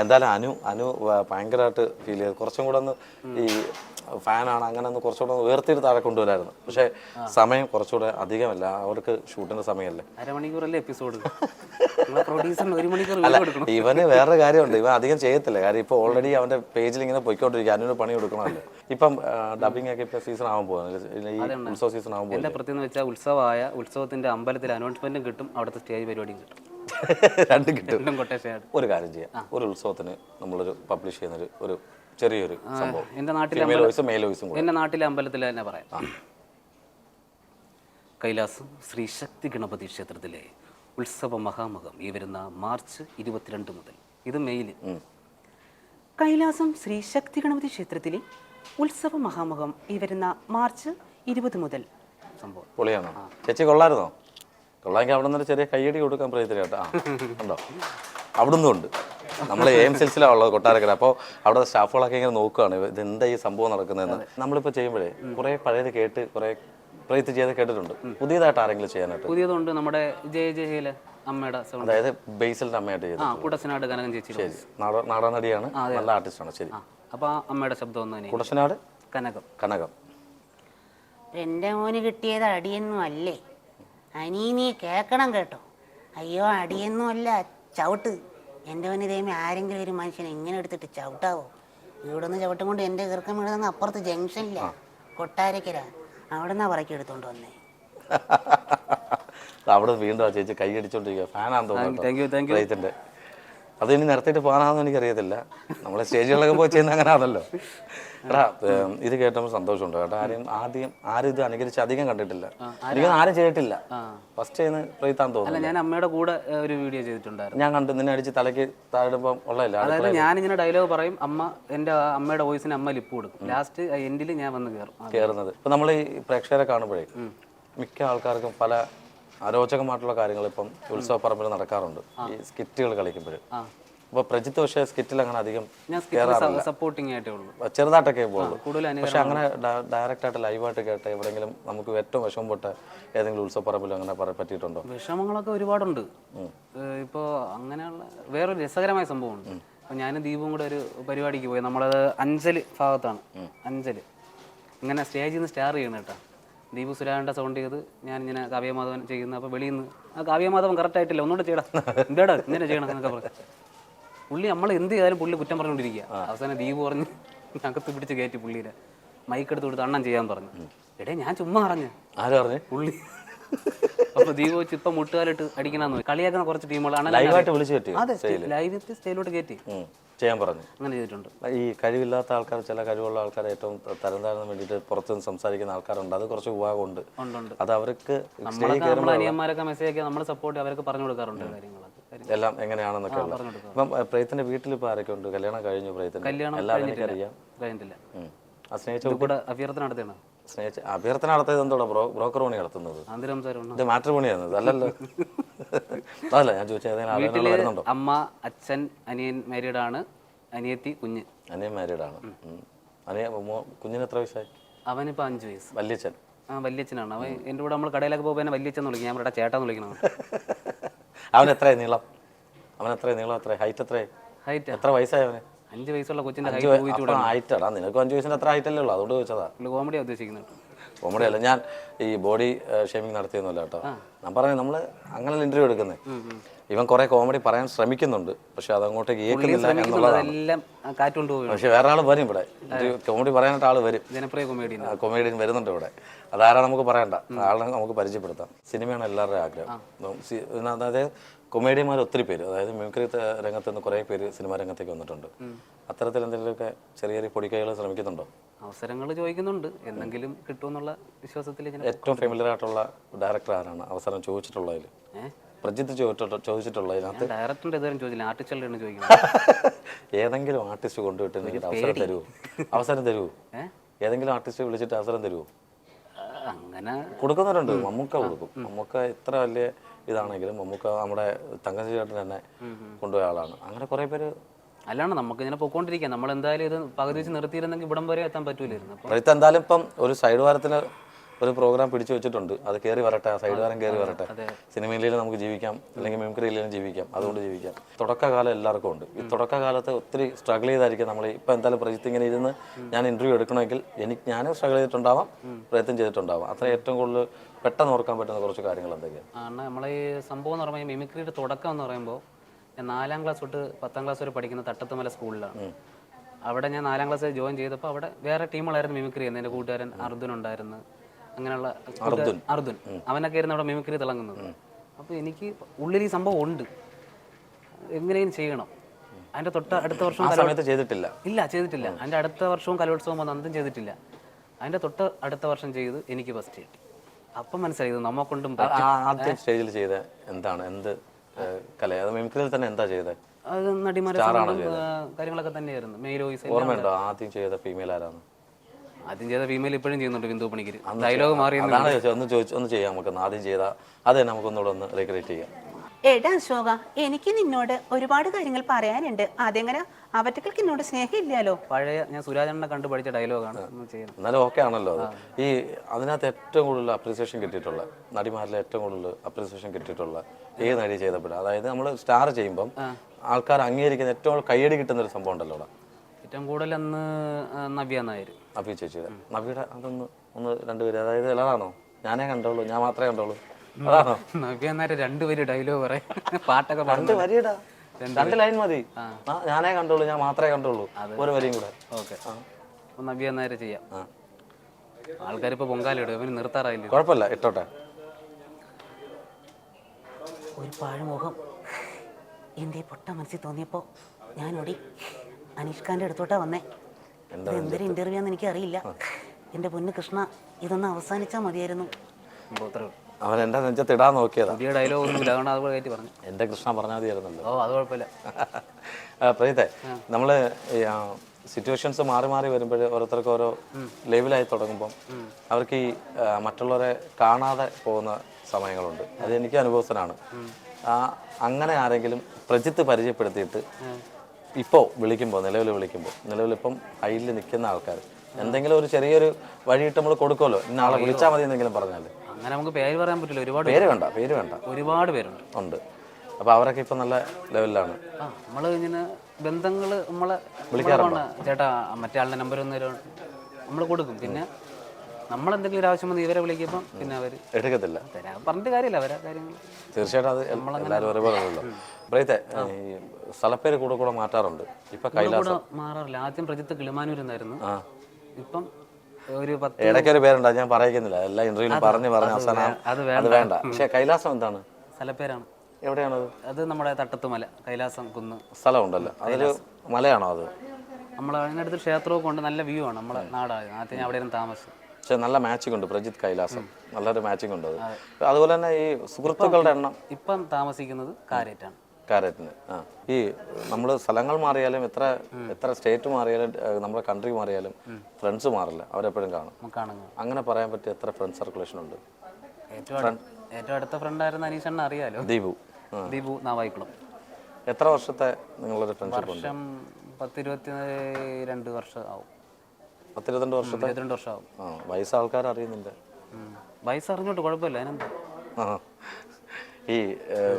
എന്തായാലും അനു അനു ഭയങ്കരമായിട്ട് ഫീൽ ചെയ്തു. കുറച്ചും കൂടെ ഒന്ന് ഈ ഫാനാണ് അങ്ങനെ ഒന്ന് കുറച്ചുകൂടെ ഒന്ന് ഉയർത്തിയിട്ട് താഴെ കൊണ്ടുവരായിരുന്നു. പക്ഷേ സമയം കുറച്ചുകൂടെ അധികമല്ല. അവർക്ക് ഷൂട്ടിന്റെ സമയമല്ലേ? അരമണിക്കൂറല്ലേ എപ്പിസോഡ്? അല്ല ഇവന് വേറെ കാര്യമുണ്ട്. ഇവൻ അധികം ചെയ്യത്തില്ല. കാര്യം ഇപ്പൊ ഓൾറെഡി അവന്റെ പേജിൽ ഇങ്ങനെ പോയിക്കൊണ്ടിരിക്കുക. അനുവിന് പണി കൊടുക്കണമല്ലോ. ഇപ്പം ഡബിങ് ഒക്കെ ഇപ്പൊ സീസൺ ആവാൻ പോകുന്നത് ഈ ഉത്സവ സീസൺ പ്രത്യേകത എന്ന് വെച്ചാൽ ഉത്സവമായ ഉത്സവത്തിന്റെ അമ്പലത്തിൽ അനൗൺസ്മെന്റും കിട്ടും. അവിടുത്തെ സ്റ്റേജ് പരിപാടിയും കിട്ടും. രണ്ടും കിട്ടും. ഒരു കാര്യം ചെയ്യാം. ഒരു ഉത്സവത്തിന് നമ്മളൊരു പബ്ലിഷ് ചെയ്യുന്ന ഒരു ഒരു ചെറിയൊരു സംഭവം. എന്റെ നാട്ടിലെ ഫീമെയിൽ വോയിസും മെയിൽ വോയിസും കൂടെ. എന്റെ നാട്ടിലെ അമ്പലത്തിൽ തന്നെ പറയാം. കൈലാസം ശ്രീ ശക്തി ഗണപതി ക്ഷേത്രത്തിലെ ഉത്സവ മഹാമകം ഈ വരുന്ന മാർച്ച് ഇരുപത്തിരണ്ട് മുതൽ. ഇത് മെയിൽ. കൈലാസം ശ്രീ ശക്തി ഗണപതി ക്ഷേത്രത്തിലെ ഉത്സവ മഹാമകം ഈ വരുന്ന മാർച്ച് ഇരുപത് മുതൽ. സംഭവം. പൊളിയാണോ? ചേച്ചി കൊള്ളായിരുന്നോ കൊള്ളാമെങ്കിൽ അവിടെ നിന്ന് ചെറിയ കൈയടി കൊടുക്കാൻ പ്രയത്നം കേട്ടോ. ആ ഉണ്ടോ? അവിടുന്ന് ഉണ്ട്. നമ്മൾ എം സെൽസിലാണ് ഉള്ളത് കൊട്ടാരക്കര. അപ്പോൾ അവിടെ സ്റ്റാഫുകളൊക്കെ ഇങ്ങനെ നോക്കുകയാണ് ഇതെന്താ എന്താ ഈ സംഭവം നടക്കുന്നതെന്ന്. നമ്മളിപ്പോൾ ചെയ്യുമ്പോഴേ കുറേ പഴയത് കേട്ട് കുറേ പ്രയത്നം ചെയ്ത് കേട്ടിട്ടുണ്ട്. പുതിയതായിട്ട് ആരെങ്കിലും ചെയ്യാനായിട്ട്? പുതിയതുണ്ട് നമ്മുടെ ജയ ജയയിലെ അമ്മയുടെ സൗണ്ട് അതായത് ബേസിലിന്റെ അമ്മയായിട്ട് ചെയ്തു ആ കുടസനാട് കനകം ചേച്ചി ശരി. നാടൻ നടിയാണ് നല്ല ആർട്ടിസ്റ്റാണ്. ശരി. അപ്പോൾ അമ്മയുടെ ശബ്ദം ഒന്ന് തന്നെ കുടശനാട് കനകം. കനകം. എന്റെ മോന് കിട്ടിയത് അടിയൊന്നും അല്ലേ? അനീ നീ കേക്കണം കേട്ടോ. അയ്യോ അടിയൊന്നുമല്ല ചവിട്ട്. എന്റെ മുന്നിൽ ഇതേമേ ആരെങ്കിലും ഒരു മനുഷ്യനെ ഇങ്ങനെ എടുത്തിട്ട് ചവിട്ടാവോ? ഇവിടെ നിന്ന് ചവിട്ടും കൊണ്ട് എന്റെ കീർക്കം വീടുന്ന അപ്പുറത്ത് ജംഗ്ഷനില്ല കൊട്ടാരക്കര. അവിടെ നിന്നാ പറക്കി എടുത്തോണ്ട് വന്നേ. അവിടെ വീണ്ടും ആ ചേച്ചി ഫാനാന്ന് you, thank you. തോന്നുന്നു അത് ഇനി നിരത്തിയിട്ട് പോകാനാണെന്ന് എനിക്കറിയത്തില്ല. നമ്മളെ സ്റ്റേജുകളിലൊക്കെ പോയി ചെയ്യുന്ന അങ്ങനെ ആണല്ലോ എടാ ഇത് കേട്ടപ്പോൾ സന്തോഷമുണ്ട് കേട്ടോ. ആരെയും ആദ്യം ആരും ഇത് അനുകരിച്ച് അധികം കണ്ടിട്ടില്ല. എനിക്കൊന്നും ആരും ചെയ്തിട്ടില്ല. ഫസ്റ്റ് ചെയ്യുന്ന പ്രീത്താൻ തോന്നുന്നു. ഞാൻ അമ്മയുടെ കൂടെ ഒരു വീഡിയോ ചെയ്തിട്ടുണ്ടായിരുന്നു. ഞാൻ കണ്ടു. നിന്നെ അടിച്ച് തലയ്ക്ക് താഴെടുപ്പം ഉള്ളതല്ല? അതായത് ഞാനിങ്ങനെ ഡയലോഗ് പറയും അമ്മ എന്റെ അമ്മയുടെ വോയിസിന് അമ്മ ലിപ്പ് കൊടുക്കും. ലാസ്റ്റ് എൻഡിൽ ഞാൻ വന്ന് കയറും കയറുന്നത് ഇപ്പം നമ്മൾ ഈ പ്രേക്ഷകരെ കാണുമ്പോഴേ മിക്ക ആൾക്കാർക്കും പല അരോചകമായിട്ടുള്ള കാര്യങ്ങൾ ഇപ്പം ഉത്സവ പറമ്പിൽ നടക്കാറുണ്ട് ഈ സ്കിറ്റുകൾ കളിക്കുമ്പോൾ. അപ്പൊ പ്രജിത്ത് പക്ഷേ സ്കിറ്റിൽ അങ്ങനെ അധികം ആയിട്ടേ ഉള്ളൂ. ചെറുതായിട്ടൊക്കെ പോകുള്ളൂ പക്ഷെ അങ്ങനെ ഡയറക്റ്റ് ആയിട്ട് ലൈവായിട്ട് കേട്ട് എവിടെങ്കിലും നമുക്ക് ഏറ്റവും വിഷമം പൊട്ട ഏതെങ്കിലും ഉത്സവ പറമ്പിൽ അങ്ങനെ പറ- പറ്റിയിട്ടുണ്ടോ? വിഷമങ്ങളൊക്കെ ഒരുപാടുണ്ട്. ഇപ്പോ അങ്ങനെയുള്ള വേറൊരു രസകരമായ സംഭവമുണ്ട്. അപ്പോൾ ഞാനും ദീപും കൂടെ ഒരു പരിപാടിക്ക് പോയി. നമ്മളത് അഞ്ചൽ ഭാഗത്താണ്. അഞ്ചൽ. ഇങ്ങനെ സ്റ്റേജിൽ നിന്ന് സ്റ്റാർ ചെയ്യണം കേട്ടോ. ദീപു സുരാണ്ട സൗണ്ട് ചെയ്ത് ഞാൻ ഇങ്ങനെ കാവ്യമാധവൻ ചെയ്യുന്ന അപ്പോൾ വെളിയിൽ നിന്ന് ആ കാവ്യമാധവൻ കറക്റ്റ് ആയിട്ടില്ല. ഒന്നുകൂടെ ചെയ്യടാ. എന്താടാ ഇങ്ങനെ ചെയ്യണം എന്നൊക്കെ പറഞ്ഞു പുള്ളി നമ്മൾ എന്ത് ചെയ്താലും പുള്ളി കുറ്റം പറഞ്ഞുകൊണ്ടിരിക്കുക. അവസാനം ദീപു പറഞ്ഞ് അകത്ത് പിടിച്ച് കയറ്റി പുള്ളിയുടെ മൈക്ക് എടുത്ത് കൊടുത്ത് അണ്ണൻ ചെയ്യാൻ പറഞ്ഞു. എടേ ഞാൻ ചുമ്മാ പറഞ്ഞു. ആരാ പറഞ്ഞു? പുള്ളി അപ്പൊ ദീപു ചിപ്പ ഇപ്പൊ മുട്ടുകാലിട്ട് അടിക്കണമെന്ന് കളിയാക്കുന്ന കുറച്ച് ടീമുകളാണ് ലൈവായിട്ട് വിളിച്ചു കയറ്റി അതെ ലൈവിൽ സ്റ്റൈലോട്ട് കയറ്റി. ചെയ്യാൻ പറഞ്ഞു. അങ്ങനെ ചെയ്തിട്ടുണ്ട്. ഈ കഴിവില്ലാത്ത ആൾക്കാർ ചില കഴിവുള്ള ആൾക്കാർ ഏറ്റവും തരം താഴ്ന്ന വേണ്ടിയിട്ട് പുറത്തുനിന്ന് സംസാരിക്കുന്ന ആൾക്കാരുണ്ട്. അത് കുറച്ച് വിഭാഗമുണ്ട് അത് അവർക്ക് അനിയന്മാരൊക്കെ മെസ്സേജ് ഒക്കെ നമ്മൾ സപ്പോർട്ട് അവർക്ക് പറഞ്ഞു കൊടുക്കാറുണ്ട് കാര്യങ്ങളൊക്കെ. എല്ലാം എങ്ങനെയാണെന്നൊക്കെ ഉള്ളത് ഇപ്പം പ്രേത്തിന്റെ വീട്ടിൽ ഇപ്പൊ ആരൊക്കെ ഉണ്ട് കല്യാണം കഴിഞ്ഞു പ്രേത്തിന് കല്യാണം എല്ലാവരും അറിയാം എനിക്കറിയാം. കഴിഞ്ഞിട്ടില്ല. ആ സ്നേഹിച്ച ഇത് കൂടെ അഭ്യർത്ഥന നടത്തിയാണ്. സ്നേഹിച്ച അഭ്യർത്ഥന നടത്തിയത് എന്തോടാ ബ്രോ ബ്രോക്കർ പണി നടത്തുന്നത്. ഇത് മാട്രി പണിയാണ് അല്ലല്ലോ. അതല്ല ഞാൻ ചോദിച്ചത് ഏതെങ്കിലും ആലോചനകൾ വരുന്നുണ്ടോ? അമ്മ അച്ഛൻ അനിയൻ മാരീഡ് ആണ് അനിയത്തി കുഞ്ഞ്. അനിയൻ മാരീഡ് ആണ് അനിയ കുഞ്ഞിന് എത്ര വയസ്സായി? അവനിപ്പോ അഞ്ചു വയസ്സ്. വല്യച്ഛൻ. ആ വല്യച്ഛനാണ്. അവൻ എന്റെ കൂടെ നമ്മൾ കടയിലൊക്കെ പോകുമ്പോൾ എന്നെ വല്യച്ഛൻ വിളിക്കും. ഞാൻ ഇവിടെ ചേട്ടാന്ന് വിളിക്കണം അവൻ എത്രയായി നീളം? അവൻ എത്രയായി നീളം? എത്ര ഹൈറ്റ് എത്രയായി? ഹൈറ്റ് എത്ര വയസ്സായി അവന്? അഞ്ച് വയസ്സുള്ള കൊച്ചിന്റെ ഹൈറ്റാടാ നിനക്ക് അഞ്ച് വയസ്സിന്റെ അത്ര ഹൈറ്റ് അല്ലേ ഉള്ളൂ. അതുകൊണ്ട് ചോദിച്ചതാ. കോമഡിയാണ് ഉദ്ദേശിക്കുന്നത്. കോമഡി അല്ല. ഞാൻ ഈ ബോഡി ഷേമിങ് നടത്തിയൊന്നുമല്ല കേട്ടോ. ഞാൻ പറഞ്ഞു നമ്മൾ അങ്ങനെ ഇന്റർവ്യൂ എടുക്കുന്നത് ഇവൻ കുറെ കോമഡി പറയാൻ ശ്രമിക്കുന്നുണ്ട്. പക്ഷെ അത് അങ്ങോട്ടേക്ക് ഏക്കുന്നില്ല എന്നുള്ളതാണ്. പക്ഷെ വേറെ ആൾ വരും ഇവിടെ. കോമഡി പറയാനായിട്ട് ആൾ വരും. ജനപ്രിയ കൊമേഡിയൻ കൊമേഡിയൻ വരുന്നുണ്ട് ഇവിടെ. അതാരാ നമുക്ക് പറയണ്ട. ആളെ നമുക്ക് പരിചയപ്പെടുത്താം. സിനിമയാണ് എല്ലാവരുടെയും ആഗ്രഹം. അതായത് കൊമേഡിയന്മാർ ഒത്തിരി പേര് അതായത് മിമിക്രി രംഗത്ത് നിന്ന് കുറേ പേര് സിനിമാ രംഗത്തേക്ക് വന്നിട്ടുണ്ട്. അത്തരത്തിൽ എന്തെങ്കിലുമൊക്കെ ചെറിയ ചെറിയ പൊടിക്കൈകൾ ശ്രമിക്കുന്നുണ്ടോ? അവസരങ്ങൾ ചോദിക്കുന്നുണ്ട്. എന്തെങ്കിലും കിട്ടുമെന്നുള്ള വിശ്വാസത്തിൽ ഏറ്റവും ഫെമിലിയർ ആയിട്ടുള്ള ഡയറക്ടർ ആരാണ്? അവസരം ചോദിച്ചിട്ടുള്ളതിൽ പ്രജിത്ത് ചോദിച്ചിട്ടുള്ള ഡയറക്ടറിന്റെ ഇതുവരെ ചോദിച്ചില്ല. ചോദിക്കുന്നത്. ഏതെങ്കിലും ആർട്ടിസ്റ്റ് കൊണ്ടുപോയിട്ട് എനിക്ക് അവസരം തരുമോ അവസരം തരുമോ? ഏതെങ്കിലും ആർട്ടിസ്റ്റ് വിളിച്ചിട്ട് അവസരം തരുമോ അങ്ങനെ കൊടുക്കുന്നവരുണ്ട്. മമ്മൂക്ക കൊടുക്കും. മമ്മൂക്ക ഇത്ര വലിയ ഇതാണെങ്കിലും മമ്മൂക്ക നമ്മുടെ തങ്കശ്ശേരി ചേട്ടൻ തന്നെ കൊണ്ടുപോയ ആളാണ്. അങ്ങനെ കുറേ പേര് അല്ലാണ്ട് നമുക്ക് ഇങ്ങനെ പോയിക്കൊണ്ടിരിക്കാം നമ്മൾ എന്തായാലും ഇത് പകുതി വെച്ച് നിർത്തിയിരുന്നെങ്കിൽ ഇവിടം വരെ എത്താൻ പറ്റൂലായിരുന്നു. എന്തായാലും ഇപ്പം ഒരു സൈഡ് വാരത്തിന് ഒരു പ്രോഗ്രാം പിടിച്ചു വെച്ചിട്ടുണ്ട്. അത് കയറി വരട്ടെ ആ സൈഡുകാരൻ കയറി വരട്ടെ. സിനിമയിലും നമുക്ക് ജീവിക്കാം അല്ലെങ്കിൽ മിമിക്രിയിലും ജീവിക്കാം അതുകൊണ്ട് ജീവിക്കാം. തുടക്കകാലം എല്ലാവർക്കും ഉണ്ട്. ഈ തുടക്കകാലത്ത് ഒത്തിരി സ്ട്രഗിൾ ചെയ്തായിരിക്കും നമ്മൾ ഇപ്പം എന്തായാലും പ്രജിത്ത് ഇങ്ങനെ ഇരുന്ന് ഞാൻ ഇന്റർവ്യൂ എടുക്കണമെങ്കിൽ എനിക്ക് ഞാനും സ്ട്രഗിൾ ചെയ്തിട്ടുണ്ടാവാം പ്രയത്നം ചെയ്തിട്ടുണ്ടാവാം. അത്ര ഏറ്റവും കൂടുതൽ പെട്ടെന്ന് ഓർക്കാൻ പറ്റുന്ന കുറച്ച് കാര്യങ്ങൾ എന്തൊക്കെയാണ് നമ്മളെ ഈ സംഭവം എന്ന് പറയുമ്പോൾ മിമിക്രിയുടെ തുടക്കം എന്ന് പറയുമ്പോൾ ഞാൻ നാലാം ക്ലാസ് തൊട്ട് പത്താം ക്ലാസ് വരെ പഠിക്കുന്ന തട്ടത്തുമല സ്കൂളിലാണ് അവിടെ ഞാൻ നാലാം ക്ലാസ് ജോയിൻ ചെയ്തപ്പോൾ അവിടെ വേറെ ടീമുകളായിരുന്നു മിമിക്രി ചെയ്യുന്നത് എന്റെ കൂട്ടുകാരൻ അർജുൻ ഉണ്ടായിരുന്നു. അങ്ങനെയുള്ള അർജുൻ അവനൊക്കെ ആയിരുന്നു അവിടെ മിമിക്രി തിളങ്ങുന്നത്. അപ്പോൾ എനിക്ക് ഉള്ളിൽ ഈ സംഭവം ഉണ്ട്. എങ്ങനെയും ചെയ്യണം. അതിന്റെ തൊട്ട് അടുത്ത വർഷം സമയത്ത് ചെയ്തിട്ടില്ല. ഇല്ല ചെയ്തിട്ടില്ല. അതിന്റെ അടുത്ത വർഷവും കലോത്സവം വന്ന് അന്തും ചെയ്തിട്ടില്ല. അതിന്റെ തൊട്ട് അടുത്ത വർഷം ചെയ്ത് എനിക്ക് ഫസ്റ്റ് കിട്ടി. അപ്പം മനസ്സിലായി നമ്മെ കൊണ്ടും ആദ്യം സ്റ്റേജിൽ ചെയ്ത എന്താണ്? എന്ത് കല? അത് മിമിക്രിയിൽ തന്നെ എന്താ ചെയ്തത് അത് നടിമാരെ കാര്യങ്ങളൊക്കെ തന്നെയായിരുന്നു. മെയിൽ വോയിസ് ഓർമ്മയുണ്ടോ ആദ്യം ചെയ്ത ഫീമെയിൽ ആരാണ് ആദ്യം ചെയ്ത ഫീമെയിൽ ഇപ്പോഴും ചെയ്യുന്നുണ്ട് ബിന്ദു പണിക്കർ ഡയലോഗ് മാറി അതാണ് ചോദിച്ചത് ഒന്ന് ചോദിച്ചു ഒന്ന് ചെയ്യാം നമുക്ക് ആദ്യം ചെയ്ത. അത് തന്നെ നമുക്കൊന്നുകൂടെ ഒന്ന് റീക്രിയേറ്റ് ചെയ്യാം. എടാ അശോക എനിക്ക് നിന്നോട് ഒരുപാട് കാര്യങ്ങൾ പറയാനുണ്ട്. അതെങ്ങനെ അവറ്റകൾക്ക് എന്നോട് സ്നേഹമില്ലല്ലോ? പഴയ ഞാൻ സുരാജണ്ണനെ കണ്ടു പഠിച്ച ഡയലോഗാണ് ഒന്ന് ചെയ്യുന്നത് എന്നാലും ഓക്കെ ആണല്ലോ അത്. ഈ അതിനകത്ത് ഏറ്റവും കൂടുതൽ അപ്രീസിയേഷൻ കിട്ടിയിട്ടുള്ള നടിമാരിൽ ഏറ്റവും കൂടുതൽ അപ്രീസിയേഷൻ കിട്ടിയിട്ടുള്ള ഏത് നടി ചെയ്തപ്പോഴും? അതായത് നമ്മൾ സ്റ്റാർ ചെയ്യുമ്പം ആൾക്കാർ അംഗീകരിക്കുന്ന ഏറ്റവും കൂടുതൽ കയ്യടി കിട്ടുന്ന ഒരു സംഭവം ഉണ്ടല്ലോ അവിടെ. ഏറ്റവും കൂടുതൽ അന്ന് ആ, നവ്യ നായർ നബി ചേച്ചി നബിയുടെ അതൊന്ന് ഒന്ന് രണ്ടുപേര് അതായത് എല്ലാതാണോ ഞാനേ കണ്ടോളൂ ഞാൻ മാത്രമേ കണ്ടോളൂ അതാണോ നവ്യ നായർ രണ്ടുപേര് ഡയലോഗ് പറയാം. പാട്ടൊക്കെ രണ്ട് വരിയിടാ. രണ്ട് ലൈൻ മതി. ആ, ഞാനേ കണ്ടോളൂ ഞാൻ മാത്രമേ കണ്ടോളൂ ഒരു വരിയും കൂടെ. ഓക്കെ. അപ്പം നവ്യ നായർ ചെയ്യാം. ആൾക്കാരിപ്പോൾ പൊങ്കാലിടും അവന് നിർത്താറായില്ല? കുഴപ്പമില്ല. ഇട്ടോട്ടെ. ഒരു പാഴ്മുഖം. എന്റെ പൊട്ട മനസ്സിൽ തോന്നിയപ്പോൾ ഞാൻ ഓടി അനീഷ്ഖാന്റെ അടുത്തോട്ടാ വന്നേ. ഇത് എന്തൊരു ഇന്റർവ്യൂ ആണെന്ന് എനിക്ക് അറിയില്ല എന്റെ പൊന്ന് കൃഷ്ണ ഇതൊന്ന് അവസാനിച്ചാ മതിയായിരുന്നു. അവൻ എന്റെ നെഞ്ചത്ത് ഇടാൻ നോക്കിയതാ. പുതിയ ഡയലോഗ് ഒന്നുമില്ല. അതുകൊണ്ട് അതുപോലെ കയറ്റി പറഞ്ഞു. എന്റെ കൃഷ്ണ പറഞ്ഞാൽ മതിയായിരുന്നല്ലോ. ഓ അത് കുഴപ്പമില്ല. പ്രീത്തെ നമ്മൾ സിറ്റുവേഷൻസ് മാറി മാറി വരുമ്പോൾ ഓരോരുത്തർക്ക് ഓരോ ലെവലായി തുടങ്ങുമ്പം അവർക്ക് ഈ മറ്റുള്ളവരെ കാണാതെ പോകുന്ന സമയങ്ങളുണ്ട്. അത് എനിക്ക് അനുഭവസ്ഥനാണ്. ആ അങ്ങനെ ആരെങ്കിലും പ്രജിത്ത് പരിചയപ്പെടുത്തിയിട്ട് ഇപ്പോൾ വിളിക്കുമ്പോൾ നിലവിൽ വിളിക്കുമ്പോൾ നിലവിലിപ്പം ഹൈയിൽ നിൽക്കുന്ന ആൾക്കാർ എന്തെങ്കിലും ഒരു ചെറിയൊരു വഴിയിട്ട് നമ്മൾ കൊടുക്കുമല്ലോ ഇന്ന ആളെ വിളിച്ചാൽ മതി എന്തെങ്കിലും പറഞ്ഞാൽ അങ്ങനെ നമുക്ക് പേര് പറയാൻ പറ്റില്ല ഒരുപാട് പേര് വേണ്ട പേര് വേണ്ട. ഒരുപാട് പേരുണ്ട്. ഉണ്ട്. അപ്പോൾ അവരൊക്കെ ഇപ്പം നല്ല ലെവലിലാണ്. ആ നമ്മൾ ഇങ്ങനെ ബന്ധങ്ങൾ നമ്മളെ വിളിക്കാറുണ്ട്? ചേട്ടാ മറ്റേ ആളുടെ നമ്പർ ഒന്ന് നമ്മൾ കൊടുക്കും. പിന്നെ നമ്മൾ എന്തെങ്കിലും ഒരു ആവശ്യം വന്ന് ഇവരെ വിളിക്കുമ്പോൾ പിന്നെ അവർ എടുക്കത്തില്ല. പറഞ്ഞിട്ട് കാര്യമില്ല അവരെ കാര്യങ്ങൾ തീർച്ചയായിട്ടും അത് എല്ലാവരും ഒരുപോലെയല്ലോ ബ്രൈത്തെ ഈ സ്ഥലപ്പേര് കൂടെ കൂടെ മാറ്റാറുണ്ട്. ഇപ്പൊ കൈലാസം. മാറാറില്ല. ആദ്യം പ്രജിത്ത് കിളിമാനൂർ എന്നായിരുന്നു ഇപ്പം ഒരു പത്ത് ഇടയ്ക്ക് ഒരു ഞാൻ പറയുന്നില്ല എല്ലാ ഇന്റർവ്യൂലും പറഞ്ഞു പറഞ്ഞു അവസാനം അത് വേണ്ട. പക്ഷെ കൈലാസം എന്താണ്? സ്ഥലപ്പേരാണ്. എവിടെയാണത്? അത് നമ്മുടെ തട്ടത്തുമല കൈലാസം കുന്ന്. സ്ഥലമുണ്ടല്ലോ. അതൊരു മലയാണോ അത്? നമ്മളെ അതിനടുത്ത് ക്ഷേത്രമൊക്കെ ഉണ്ട് നല്ല വ്യൂ ആണ്. നമ്മളെ നാടായത് അതിന് അവിടെയാണ് അവിടെ താമസം. പക്ഷെ നല്ല മാച്ചിങ് ഉണ്ട് പ്രജിത് കൈലാസം. നല്ലൊരു മാച്ചിങ് ഉണ്ട് അത്. അതുപോലെ തന്നെ ഈ സുഹൃത്തുക്കളുടെ എണ്ണം. ഇപ്പം താമസിക്കുന്നത് കാരേറ്റാണ്. കാരറ്റിന്. ആ. ഈ നമ്മൾ സ്ഥലങ്ങൾ മാറിയാലും എത്ര എത്ര സ്റ്റേറ്റ് മാറിയാലും നമ്മുടെ കൺട്രി മാറിയാലും ഫ്രണ്ട്സ് മാറില്ല. അവരെപ്പോഴും കാണും. അങ്ങനെ പറയാൻ പറ്റിയ എത്ര ഫ്രണ്ട് സർക്കുലേഷൻ ഉണ്ട്? ഏറ്റവും അടു- ഏറ്റവും അടുത്ത ഫ്രണ്ടായിരുന്ന അനീഷണ്ണ അറിയാലോ? ദീപു. ആ. ദീപു നാവായിക്കുളം. എത്ര വർഷത്തെ നിങ്ങളൊരു ഫ്രണ്ട്ഷിപ്പ് ഉണ്ട്? വർഷം പത്തിരുപത്തി രണ്ട് വർഷം ആവും. പത്തിരുപത്തിരണ്ട് വർഷത്തെ? ഇരുപത്തിരണ്ട് വർഷമാവും. ആ വയസ്സ് ആൾക്കാർ അറിയുന്നില്ല. വയസ്സ് അറിഞ്ഞോട്ട് കുഴപ്പമില്ല അതിനെന്താ ആ. ഈ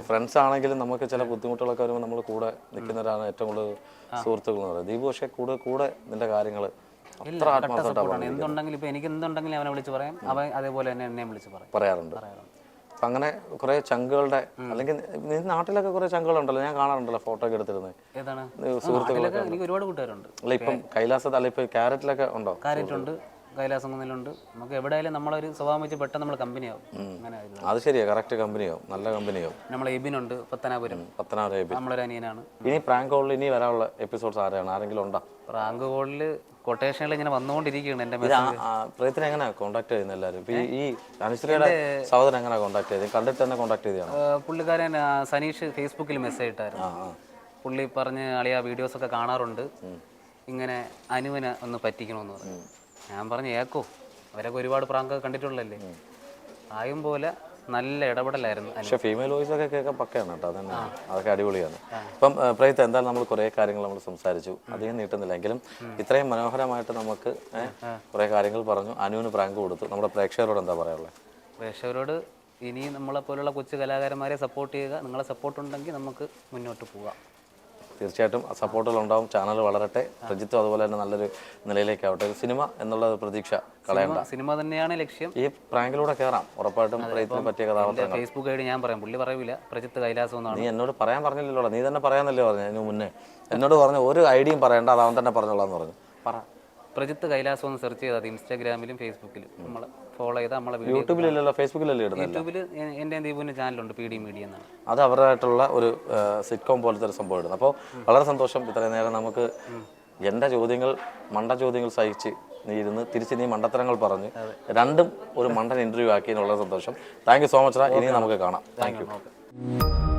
ഫ്രണ്ട്സ് ആണെങ്കിലും നമുക്ക് ചില ബുദ്ധിമുട്ടുകളൊക്കെ വരുമ്പോൾ നമ്മൾ കൂടെ നിൽക്കുന്നവരാണ് ഏറ്റവും കൂടുതൽ സുഹൃത്തുക്കൾ എന്ന് പറയുന്നത്. ദീപു പക്ഷേ കൂടെ കൂടെ നിന്റെ കാര്യങ്ങൾ അത്ര ആത്മാർത്ഥമായിട്ടാണ് എന്തുണ്ടെങ്കിലും ഇപ്പൊ എനിക്ക് എന്തുണ്ടെങ്കിലും അവനെ വിളിച്ച് പറയാം. അവൻ അതേപോലെ തന്നെ എന്നെ വിളിച്ച് പറയാറുണ്ട്. പറയാറുണ്ട്. അപ്പം അങ്ങനെ കുറേ ചങ്കുകളുടെ അല്ലെങ്കിൽ നീ നാട്ടിലൊക്കെ കുറേ ചങ്കുകളുണ്ടല്ലോ ഞാൻ കാണാറുണ്ടല്ലോ ഫോട്ടോ ഒക്കെ എടുത്തിരുന്നത് ഏതാണ്? സുഹൃത്തുക്കളൊക്കെ ഒരുപാട് കൂട്ടുകാരുണ്ട്. അല്ല ഇപ്പം കൈലാസത്ത് അല്ല ഇപ്പം ക്യാരറ്റിലൊക്കെ ഉണ്ടോ? ക്യാരറ്റ് കൈലാസം കുന്നിലുണ്ട്. നമുക്ക് എവിടെയായാലും നമ്മളൊരു സ്വഭാവം വെച്ച് പെട്ടെന്ന് നമ്മൾ കമ്പനിയാവും അങ്ങനെ ആയിരുന്നു അത് ശരിയാ. കറക്റ്റ് കമ്പനിയാവും നല്ല കമ്പനിയാവും നമ്മൾ എബിനുണ്ട് പത്തനാപുരം. പത്തനാപുരം നമ്മളൊരു അനിയനാണ്. ഇനി പ്രാങ്ക് കോളിൽ ഇനി വരാനുള്ള എപ്പിസോഡ്സ് ആരെയാണ് ആരെങ്കിലും ഉണ്ടോ? പ്രാങ്ക് കോളിൽ കൊട്ടേഷനിൽ ഇങ്ങനെ വന്നുകൊണ്ടിരിക്കുകയാണ് എന്റെ ഇത് ആ- ആ പ്രയത്നം എങ്ങനെ കോണ്ടാക്ട് ചെയ്യുന്നത് എല്ലാവരും? ഇപ്പൊ ഈ ഈ അനുശ്രീയുടെ സഹോദരൻ എങ്ങനെ കോണ്ടാക്ട് ചെയ്ത് കണ്ടിട്ട് തന്നെ കോണ്ടാക്ട് ചെയ്തതാണോ? പുള്ളിക്കാരൻ ആ, സനീഷ് ഫേസ്ബുക്കിൽ മെസ്സേജ് ഇട്ടായിരുന്നു. പുള്ളി പറഞ്ഞ് അളിയ വീഡിയോസ് ഒക്കെ കാണാറുണ്ട്. ഇങ്ങനെ അനുവിനെ ഒന്ന് പറ്റിക്കണമെന്ന് പറഞ്ഞു. ഞാൻ പറഞ്ഞു ഏക്കോ അവരൊക്കെ ഒരുപാട് പ്രാങ്ക് കണ്ടിട്ടുള്ളല്ലേ ആയും പോലെ നല്ല ഇടപെടലായിരുന്നു പക്ഷെ ഫീമെയിൽ വോയിസ് ഒക്കെ കേൾക്കാൻ പക്കയാണ് കേട്ടോ അതന്നെ. അതൊക്കെ അടിപൊളിയാണ്. ഇപ്പം പ്രയത്ത് എന്തായാലും നമ്മൾ കുറേ കാര്യങ്ങൾ നമ്മൾ സംസാരിച്ചു. അധികം നീട്ടുന്നില്ല എങ്കിലും ഇത്രയും മനോഹരമായിട്ട് നമുക്ക് കുറെ കുറേ കാര്യങ്ങൾ പറഞ്ഞു. അനുവിന് പ്രാങ്ക് കൊടുത്തു. നമ്മുടെ പ്രേക്ഷകരോട് എന്താ പറയാനുള്ളത്? പ്രേക്ഷകരോട് ഇനി നമ്മളെ പോലുള്ള കൊച്ചു കലാകാരന്മാരെ സപ്പോർട്ട് ചെയ്യുക. നിങ്ങളെ സപ്പോർട്ട് ഉണ്ടെങ്കിൽ നമുക്ക് മുന്നോട്ട് പോകാം. തീർച്ചയായിട്ടും സപ്പോർട്ടുകൾ ഉണ്ടാവും ചാനൽ വളരട്ടെ. പ്രജിത്തും അതുപോലെ തന്നെ നല്ലൊരു നിലയിലേക്കാവട്ടെ. ഒരു സിനിമ എന്നുള്ള പ്രതീക്ഷ കളയണ്ട. സിനിമ- തന്നെയാണ് ലക്ഷ്യം. ഈ പ്രാങ്കിലൂടെ കയറാം ഉറപ്പായിട്ടും പ്രയത്നം പറ്റിയ കഥാപാത്രം കഥാപാത്രങ്ങൾ. ഫേസ്ബുക്ക് ഐ ഡി ഞാൻ പറയാം. പുള്ളി പറയൂല. പ്രജിത്ത് കൈലാസം എന്നാണ്. നീ എന്നോട് പറയാൻ പറഞ്ഞില്ലല്ലോ നീ തന്നെ പറയാന്നല്ലേ പറഞ്ഞു? അതിന് മുന്നേ. എന്നോട് പറഞ്ഞു ഒരു ഐഡിയും പറയണ്ട. അത് അവൻ തന്നെ പറഞ്ഞോളാന്ന് പറഞ്ഞു. പറ. പ്രജിത്ത് കൈലാസം എന്ന് സെർച്ച് ചെയ്താൽ ഇൻസ്റ്റാഗ്രാമിലും ഫേസ്ബുക്കിലും നമ്മൾ ഫോളോ ചെയ്താൽ നമ്മളെ യൂട്യൂബിലല്ലോ ഫേസ്ബുക്കിലല്ലേ യൂട്യൂബിൽ എന്റെ ദീപുവിന്റെ ചാനലുണ്ട് പി ഡി മീഡിയ എന്നാണ്. അത് അവരുമായിട്ടുള്ള ഒരു സിറ്റ്കോം പോലത്തെ ഒരു സംഭവം ഇടുന്നു അപ്പോൾ വളരെ സന്തോഷം ഇത്രയും നേരം നമുക്ക് എന്റെ ചോദ്യങ്ങൾ മണ്ട ചോദ്യങ്ങൾ സഹിച്ച് നീ ഇരുന്ന് തിരിച്ച് നീ മണ്ടത്തരങ്ങൾ പറഞ്ഞ് രണ്ടും ഒരു മണ്ടൻ ഇന്റർവ്യൂ ആക്കിയതിന് വളരെ സന്തോഷം. താങ്ക് യു സോ മച്ച് ഇനി നമുക്ക് കാണാം. Thank you